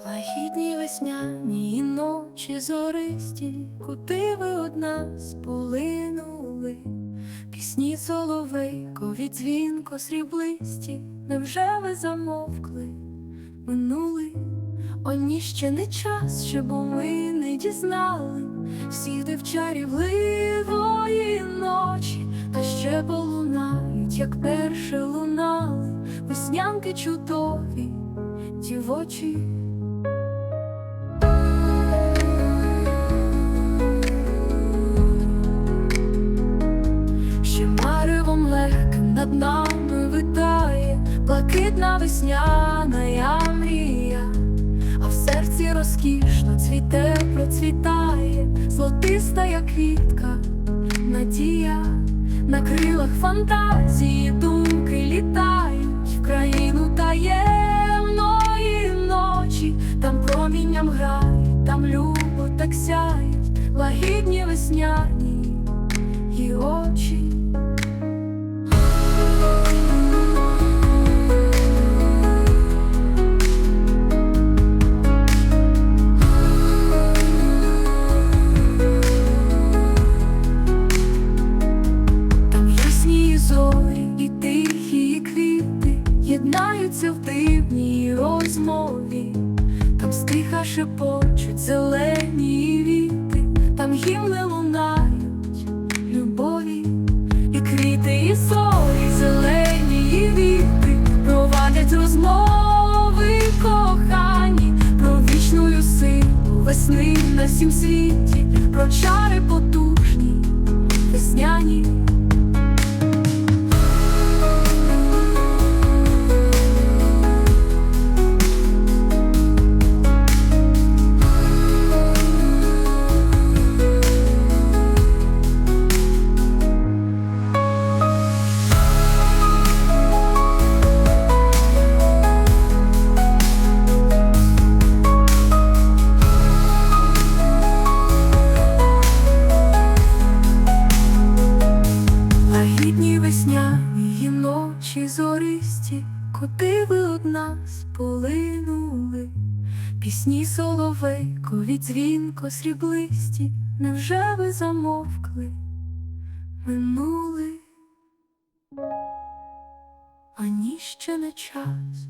Лагідні весняні ночі зористі, куди ви од нас полинули, пісні соловейкові, дзвінко сріблисті, невже ви замовкли, минули? О, ні, ще не час, щоб ми не дізнали всіх див чарівливої ночі, та ще полунають, як перше лунали, веснянки чудові, дівочі. Легким над нами витає, блакитна весняна я мрія, а в серці розкішно цвіте, процвітає, золотиста як квітка, надія, на крилах фантазії думки літають в країну таємної ночі, там промінням грають, там любо так сяють, лагідні весняні її очі. Дивній розмові, там стиха шепочуть зелені віти, там гімни лунають любові, і квіти, і зорі, зелені віти. Провадять розмови кохані про вічну силу весни на сім світі, про чари потужні, Лагідні весняні ночі зористі, куди ви од нас полинули? Пісні соловейкові, дзвінко сріблисті, невже ви замовкли, минули? А ні ще не час,